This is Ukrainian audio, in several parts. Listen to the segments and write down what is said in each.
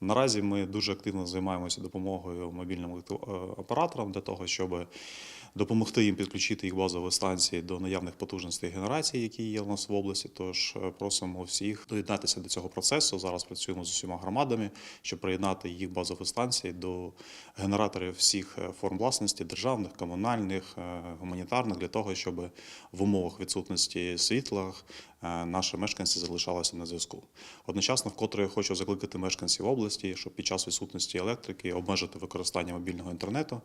Наразі ми дуже активно займаємося допомогою мобільним операторам для того, щоб допомогти їм підключити їх базові станції до наявних потужностей генерації, які є у нас в області. Тож е, просимо всіх доєднатися до цього процесу. Зараз працюємо з усіма громадами, щоб приєднати їх базові станції до генераторів всіх е, форм власності державних, комунальних, е, гуманітарних для того, щоб в умовах відсутності світла наші мешканці залишалися на зв'язку. Одночасно, вкотре я хочу закликати мешканців області, щоб під час відсутності електрики обмежити використання мобільного інтернету,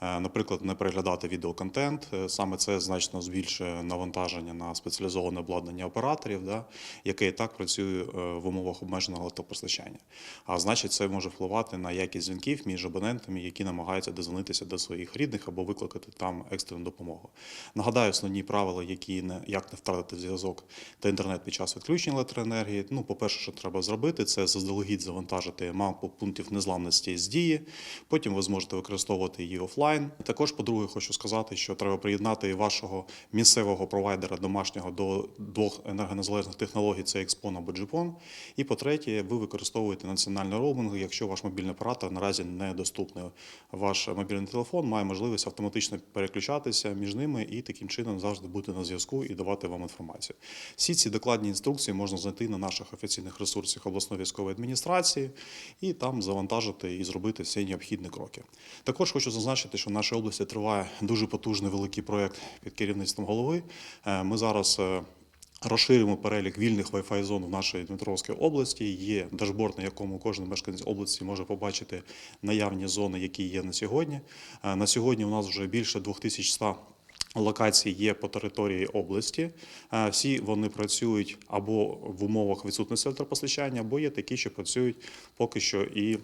наприклад, не переглядати відеоконтент. Е, Саме це значно збільшує навантаження на спеціалізоване обладнання операторів, да, яке і так працює е, в умовах обмеженого електропостачання. А значить, це може впливати на якість дзвінків між абонентами, які намагаються дозвонитися до своїх рідних або викликати там екстрену допомогу. Нагадаю, основні правила, які не як не втратити зв'язок та інтернет під час відключення електроенергії. Ну, по-перше, що треба зробити, це заздалегідь завантажити мапу пунктів незламності з дії. Потім ви зможете використовувати її офлайн. Також, по-друге, хочу сказати, що треба приєднати вашого місцевого провайдера домашнього до двох енергонезалежних технологій: це Експон або Джипон. І по-третє, ви використовуєте національний роуминг, якщо ваш мобільний оператор наразі недоступний. Ваш мобільний телефон має можливість автоматично переключатися між ними і таким чином завжди бути на зв'язку і давати вам інформацію. Всі ці докладні інструкції можна знайти на наших офіційних ресурсах обласної військової адміністрації і там завантажити і зробити всі необхідні кроки. Також хочу зазначити, що в нашій області триває дуже потужний великий проєкт під керівництвом голови. Е, Ми зараз е, Розширюємо перелік вільних Wi-Fi зон в нашій Дмитровській області. Є дашборд, на якому кожен мешканець області може побачити наявні зони, які є на сьогодні. Е, На сьогодні у нас вже більше 2100 локацій є по території області. Всі вони працюють або в умовах відсутності електропостачання, або є такі, що працюють поки що і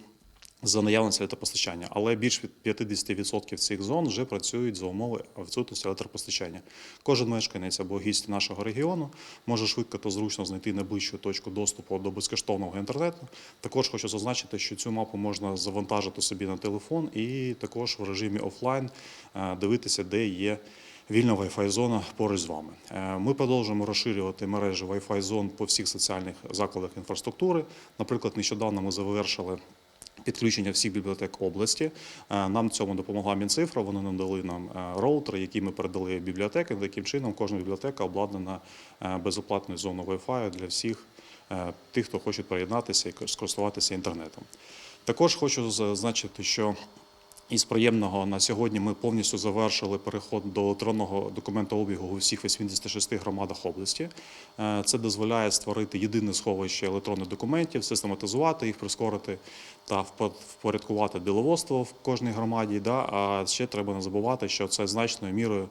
за наявності електропостачання, але більш від 50% цих зон вже працюють за умови відсутності електропостачання. Кожен мешканець або гість нашого регіону може швидко та зручно знайти найближчу точку доступу до безкоштовного інтернету. Також хочу зазначити, що цю мапу можна завантажити собі на телефон і також в режимі офлайн е, дивитися, де є. Вільна Wi-Fi зона поруч з вами. Е, Ми продовжуємо розширювати мережі Wi-Fi зон по всіх соціальних закладах інфраструктури. Наприклад, нещодавно ми завершили підключення всіх бібліотек області. Е, Нам цьому допомогла Мінцифра. Вони надали нам роутер, роутери, які ми передали бібліотеки. Таким чином, кожна бібліотека обладнана е, безоплатною зоною Wi-Fi для всіх е, тих, хто хоче приєднатися і скористуватися інтернетом. Також хочу зазначити, що із приємного на сьогодні ми повністю завершили переход до електронного документообігу у всіх 86 громадах області. Е, Це дозволяє створити єдине сховище електронних документів, систематизувати їх, прискорити та впо- впорядкувати діловодство в кожній громаді. А ще треба не забувати, що це значною мірою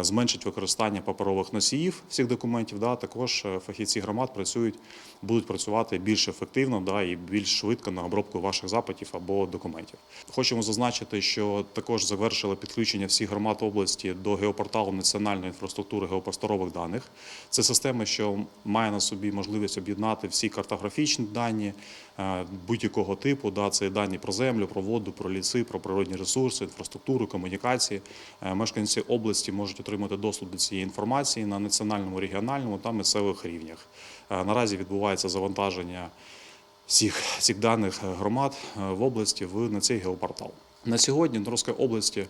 зменшить використання паперових носіїв всіх документів. Да? Також е, фахівці громад працюють, будуть працювати більш ефективно да? і більш швидко на обробку ваших запитів або документів. Хочемо зазначити, що також завершили підключення всіх громад області до геопорталу національної інфраструктури геопросторових даних. Це система, що має на собі можливість об'єднати всі картографічні дані е, будь-якого типу. Да, це дані про землю, про воду, про ліси, про природні ресурси, інфраструктуру, комунікації. Е, Мешканці області можуть отримати доступ до цієї інформації на національному, регіональному та місцевих рівнях. Е, Наразі відбувається завантаження всіх цих даних громад е, в області в на цей геопортал. На сьогодні в області е,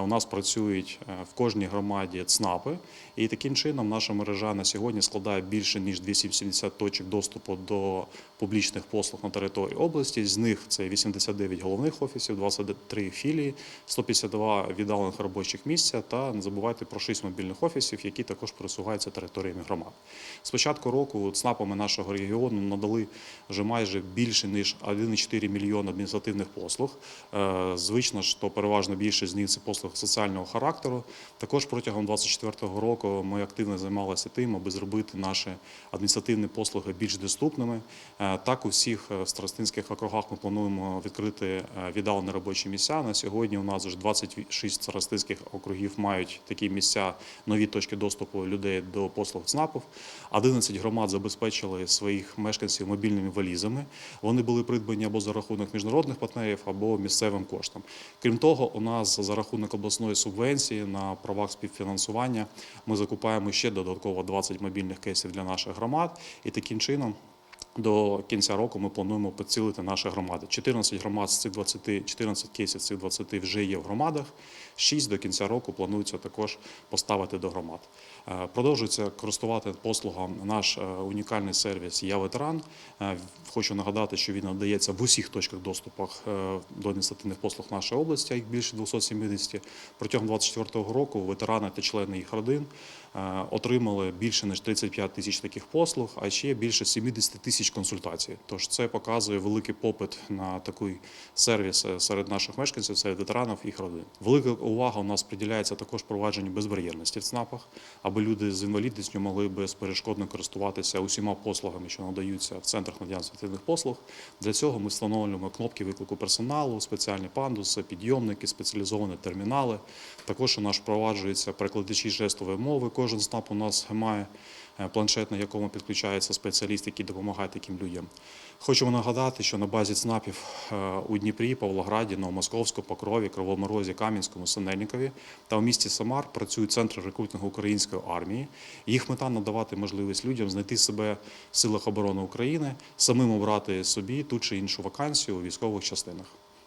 у нас працюють е, в кожній громаді ЦНАПи, і таким чином наша мережа на сьогодні складає більше ніж 270 точок доступу до публічних послуг на території області. З них це 89 головних офісів, 23 філії, 152 віддалених робочих місця та не забувайте про 6 мобільних офісів, які також просуваються територіями громад. З початку року ЦНАПами нашого регіону надали вже майже більше ніж 1,4 мільйона адміністративних послуг. Е, Звично ж, то переважно більшість з них це послуг соціального характеру. Також протягом 2024 року ми активно займалися тим, аби зробити наші адміністративні послуги більш доступними. Е, Так, у всіх е, старостинських округах ми плануємо відкрити е, віддалені робочі місця. На сьогодні у нас вже 26 старостинських округів мають такі місця, нові точки доступу людей до послуг ЦНАПів. 11 громад забезпечили своїх мешканців мобільними валізами. Вони були придбані або за рахунок міжнародних партнерів, або місцевим коштом. Крім того, у нас за рахунок обласної субвенції на правах співфінансування ми закупаємо ще додатково 20 мобільних кейсів для наших громад, і таким чином. До кінця року ми плануємо підцілити наші громади. 14 громад з цих 20, 14 кейсів з цих 20 вже є в громадах. 6 до кінця року планується також поставити до громад. Е, Продовжується користувати послугам наш е, унікальний сервіс Я ветеран. Е, Хочу нагадати, що він надається в усіх точках доступу до адміністративних послуг нашої області, а їх більше 270. Протягом 2024 року ветерани та члени їх родин отримали більше ніж 35 тисяч таких послуг, а ще більше 70 тисяч консультацій. Тож це показує великий попит на такий сервіс е, серед наших мешканців, серед ветеранів і їх родин. Велика увага у нас приділяється також провадженню безбар'єрності в ЦНАПах, аби люди з інвалідністю могли безперешкодно користуватися усіма послугами, що надаються в центрах надання адміністративних послуг. Для цього ми встановлюємо кнопки виклику персоналу, спеціальні пандуси, підйомники, спеціалізовані термінали. Також у нас впроваджуються перекладачі жестової мови. Кожен СНАП у нас має планшет, на якому підключається спеціаліст, який допомагає таким людям. Хочемо нагадати, що на базі ЦНАПів е, у Дніпрі, Павлограді, Новомосковську, Покрові, Кривому Розі, Кам'янському, Синельникові та у місті Самар працюють центри рекрутингу української армії. Їх мета надавати можливість людям знайти себе в силах оборони України, самим обрати собі ту чи іншу вакансію у військових частинах.